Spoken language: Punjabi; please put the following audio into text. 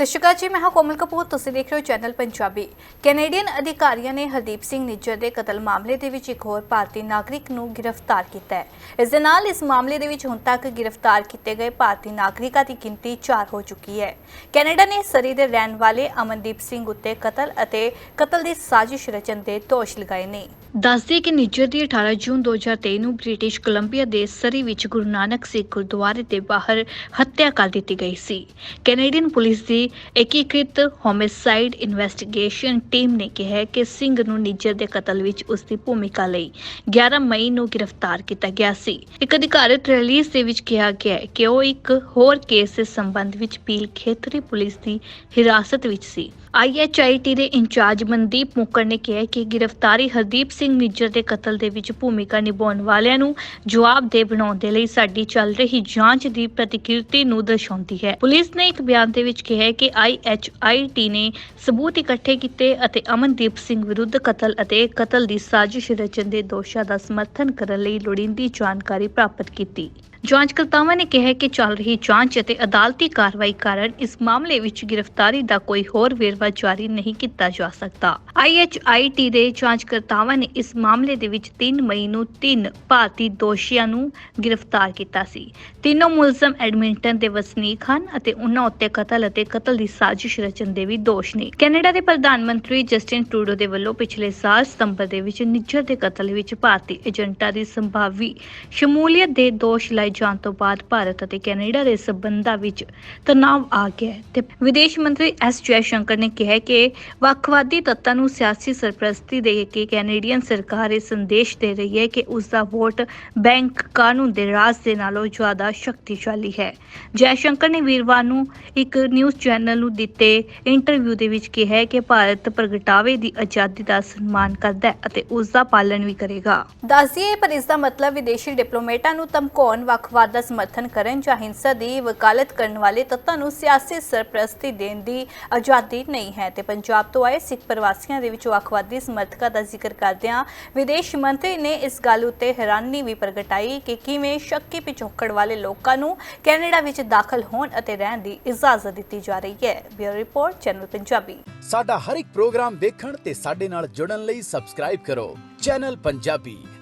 ਸਤਿ ਸ਼੍ਰੀ ਅਕਾਲ ਜੀ, ਮੈਂ ਹਾਂ ਕੋਮਲ ਕਪੂਰ, ਤੁਸੀਂ ਦੇਖ ਰਹੇ ਹੋ ਚੈਨਲ ਪੰਜਾਬੀ। ਕੈਨੇਡੀਅਨ ਅਧਿਕਾਰੀਆਂ ਨੇ ਹਰਦੀਪ ਸਿੰਘ ਨਿੱਜਰ ਦੇ ਕਤਲ ਮਾਮਲੇ ਦੇ ਵਿੱਚ ਇੱਕ ਹੋਰ ਭਾਰਤੀ ਨਾਗਰਿਕ ਨੂੰ ਗ੍ਰਿਫਤਾਰ ਕੀਤਾ ਹੈ। ਇਸ ਦੇ ਨਾਲ ਇਸ ਮਾਮਲੇ ਦੇ ਵਿੱਚ ਹੁਣ ਤੱਕ ਗ੍ਰਿਫਤਾਰ ਕੀਤੇ ਗਏ ਭਾਰਤੀ ਨਾਗਰਿਕਾਂ ਦੀ ਗਿਣਤੀ 4 ਹੋ ਚੁੱਕੀ ਹੈ। ਕੈਨੇਡਾ ਨੇ ਸਰੀ ਦੇ ਰਹਿਣ ਵਾਲੇ ਅਮਨਦੀਪ ਸਿੰਘ ਉੱਤੇ ਕਤਲ ਅਤੇ ਕਤਲ ਦੀ ਸਾਜ਼ਿਸ਼ ਰਚਨ ਦੇ ਦੋਸ਼ ਲਗਾਏ ਨੇ। ਦੱਸਦੇ ਕਿ ਨਿੱਜਰ ਦੀ 18 ਜੂਨ 2023 ਨੂੰ ਬ੍ਰਿਟਿਸ਼ ਕੋਲੰਬੀਆ ਦੇ ਸਰੀ ਵਿੱਚ ਗੁਰੂ ਨਾਨਕ ਸਿੱਖ ਗੁਰਦੁਆਰੇ ਦੇ ਬਾਹਰ ਹੱਤਿਆ ਕਰ ਦਿੱਤੀ ਗਈ ਸੀ। ਕੈਨੇਡੀਅਨ ਪੁਲਿਸ ਦੀ ਏਕੀਕ੍ਰਿਤ ਹੋਮਿਸਾਈਡ ਇਨਵੈਸਟੀਗੇਸ਼ਨ ਟੀਮ ਨੇ ਕਿਹਾ ਕਿ ਸਿੰਘ ਨੂੰ ਨਿੱਜਰ ਦੇ ਕਤਲ ਵਿੱਚ ਉਸ ਦੀ ਭੂਮਿਕਾ ਲਈ 11 ਮਈ ਨੂੰ ਗ੍ਰਿਫਤਾਰ ਕੀਤਾ ਗਿਆ ਸੀ। ਇੱਕ ਅਧਿਕਾਰਤ ਰਿਲੀਜ਼ ਦੇ ਵਿੱਚ ਕਿਹਾ ਗਿਆ ਹੈ ਕਿ ਉਹ ਇੱਕ ਹੋਰ ਕੇਸ ਦੇ ਸੰਬੰਧ ਵਿੱਚ ਪੀਲ ਖੇਤਰੀ ਪੁਲਿਸ ਦੀ ਹਿਰਾਸਤ ਵਿੱਚ ਸੀ। ਆਈਐਚਆਈਟੀ ਦੇ ਇੰਚਾਰਜ ਮਨਦੀਪ ਮੁਕਰ ਨੇ ਕਿਹਾ ਕਿ ਗ੍ਰਿਫਤਾਰੀ ਹਰਦੀਪ ਸਿੰਘ ਨਿੱਜਰ ਦੇ ਕਤਲ ਦੇ ਵਿੱਚ ਭੂਮਿਕਾ ਨਿਭਾਉਣ ਵਾਲਿਆਂ ਨੂੰ ਜਵਾਬਦੇਹ ਬਣਾਉਣ ਦੇ ਲਈ ਸਾਡੀ ਚੱਲ ਰਹੀ ਜਾਂਚ ਦੀ ਪ੍ਰਤੀਕਿਰਤੀ ਨੂੰ ਦਰਸਾਉਂਦੀ ਹੈ। ਪੁਲਿਸ ਨੇ ਇੱਕ ਬਿਆਨ ਦੇ ਵਿੱਚ ਕਿਹਾ ਹੈ ਕਿ ਆਈਐਚਆਈਟੀ ਨੇ ਸਬੂਤ ਇਕੱਠੇ ਕੀਤੇ ਅਤੇ ਅਮਨਦੀਪ ਸਿੰਘ ਵਿਰੁੱਧ ਕਤਲ ਅਤੇ ਕਤਲ ਦੀ ਸਾਜ਼ਿਸ਼ ਰਚਨ ਦੇ ਦੋਸ਼ਾਂ ਦਾ ਸਮਰਥਨ ਕਰਨ ਲਈ ਲੋੜੀਂਦੀ ਜਾਣਕਾਰੀ ਪ੍ਰਾਪਤ ਕੀਤੀ। ਜਾਂਚਕਰਤਾਵਾਂ ਨੇ ਕਿਹਾ ਕਿ ਚੱਲ ਰਹੀ ਜਾਂਚ ਅਤੇ ਅਦਾਲਤੀ ਕਾਰਵਾਈ ਕਾਰਨ ਇਸ ਮਾਮਲੇ ਵਿੱਚ ਗ੍ਰਿਫਤਾਰੀ ਦਾ ਕੋਈ ਹੋਰ ਵੇਰਵਾ ਜਾਰੀ ਨਹੀਂ ਕੀਤਾ ਜਾ ਸਕਦਾ। ਆਈਐਚਆਈਟੀ ਦੇ ਜਾਂਚਕਰਤਾਵਾਂ ਨੇ ਇਸ ਮਾਮਲੇ ਦੇ ਵਿੱਚ 3 ਮਈ ਨੂੰ ਤਿੰਨ ਭਾਰਤੀ ਦੋਸ਼ੀਆਂ ਨੂੰ ਗ੍ਰਿਫਤਾਰ ਕੀਤਾ ਸੀ। ਤਿੰਨੋਂ ਮੁਲਜ਼ਮ ਐਡਮਿੰਟਨ ਦੇ ਵਸਨੀਕ ਹਨ ਅਤੇ ਉਹਨਾਂ ਉੱਤੇ ਕਤਲ ਅਤੇ ਕਤਲ ਦੀ ਸਾਜ਼ਿਸ਼ ਰਚਨ ਦੇ ਵੀ ਦੋਸ਼ ਨੇ। ਕੈਨੇਡਾ ਦੇ ਪ੍ਰਧਾਨ ਮੰਤਰੀ ਜਸਟਿਨ ਟਰੂਡੋ ਦੇ ਵੱਲੋਂ ਪਿਛਲੇ ਸਾਲ ਸਤੰਬਰ ਦੇ ਵਿੱਚ ਨਿੱਜਰ ਦੇ ਕਤਲ ਵਿੱਚ ਭਾਰਤੀ ਏਜੰਟਾਂ ਦੀ ਸੰਭਾਵੀ ਸ਼ਮੂਲੀਅਤ ਦੇ ਦੋਸ਼ ਲਾਏ ਜਾਣ ਤੋਂ ਬਾਅਦ ਭਾਰਤ ਅਤੇ ਕੈਨੇਡਾ ਦੇ ਸਬੰਧਾਂ ਵਿੱਚ ਤਣਾਅ ਆ ਗਿਆ ਹੈ। ਤੇ ਵਿਦੇਸ਼ ਮੰਤਰੀ ਐਸ ਜੈਸ਼ੰਕਰ ਨੇ ਕਿਹਾ ਕਿ ਵੱਖਵਾਦੀ ਤੱਤਾਂ ਨੂੰ ਸਿਆਸੀ ਸਰਪ੍ਰਸਤੀ ਦੇ ਕੇ ਕੈਨੇਡੀਅਨ ਸਰਕਾਰ ਇਹ ਸੰਦੇਸ਼ ਦੇ ਰਹੀ ਹੈ ਕਿ ਉਸ ਦਾ ਵੋਟ ਬੈਂਕ ਕਾਨੂੰਨ ਦੇ ਰਾਜ ਦੇ ਨਾਲੋਂ ਜ਼ਿਆਦਾ ਸ਼ਕਤੀਸ਼ਾਲੀ ਹੈ। ਜੈਸ਼ੰਕਰ ਨੇ ਵੀਰਵਾਰ ਨੂੰ ਇੱਕ ਨਿਊਜ਼ ਚੈਨਲ ਨੂੰ ਦਿੱਤੇ ਇੰਟਰਵਿਊ ਦੇ ਵਿੱਚ ਕਿਹਾ ਕਿ ਭਾਰਤ ਪ੍ਰਗਟਾਵੇ ਦੀ ਆਜ਼ਾਦੀ ਦਾ ਸਨਮਾਨ ਕਰਦਾ ਹੈ ਅਤੇ ਉਸ ਦਾ ਪਾਲਣ ਵੀ ਕਰੇਗਾ। ਦੱਸਿਏ ਪਰ ਇਸ ਦਾ ਮਤਲਬ ਵਿਦੇਸ਼ੀ ਡਿਪਲੋਮੇਟਾਂ ਨੂੰ ਧਮਕਾਉਣ ਵੱਖਵਾਦ ਦਾ ਸਮਰਥਨ ਕਰਨ ਜਾਂ ਹਿੰਸਾ ਦੀ ਵਕਾਲਤ ਕਰਨ ਵਾਲੇ ਤੱਤਾਂ ਨੂੰ ਸਿਆਸੀ ਸਰਪ੍ਰਸਤੀ ਦੇਣ ਦੀ ਆਜ਼ਾਦੀ ਨਹੀਂ ਹੈ। ਤੇ ਪੰਜਾਬ ਤੋਂ ਆਏ ਸਿੱਖ ਪ੍ਰਵਾਸੀਆਂ ਦੇ ਵਿੱਚ ਵੱਖਵਾਦੀ ਸਮਰਥਕਾਂ ਦਾ ਜ਼ਿਕਰ ਕਰਦਿਆਂ ਵਿਦੇਸ਼ ਮੰਤਰੀ ਨੇ ਇਸ ਗੱਲ ਉੱਤੇ ਹੈਰਾਨੀ ਵੀ ਪ੍ਰਗਟਾਈ ਕਿ ਕਿਵੇਂ ਸ਼ੱਕੀ ਪਿਛੋਕੜ ਵਾਲੇ ਲੋਕਾਂ ਨੂੰ ਕੈਨੇਡਾ ਵਿੱਚ ਦਾਖਲ ਹੋਣ ਅਤੇ ਰਹਿਣ ਦੀ ਇਜਾਜ਼ਤ ਦਿੱਤੀ ਜਾ ਰਹੀ ਹੈ। Bureau report, channel Punjabi. ਸਾਡਾ ਹਰ ਇੱਕ ਪ੍ਰੋਗਰਾਮ ਦੇਖਣ ਤੇ ਸਾਡੇ ਨਾਲ ਜੁੜਨ ਲਈ ਸਬਸਕ੍ਰਾਈਬ ਕਰੋ। ਚੈਨਲ ਪੰਜਾਬੀ।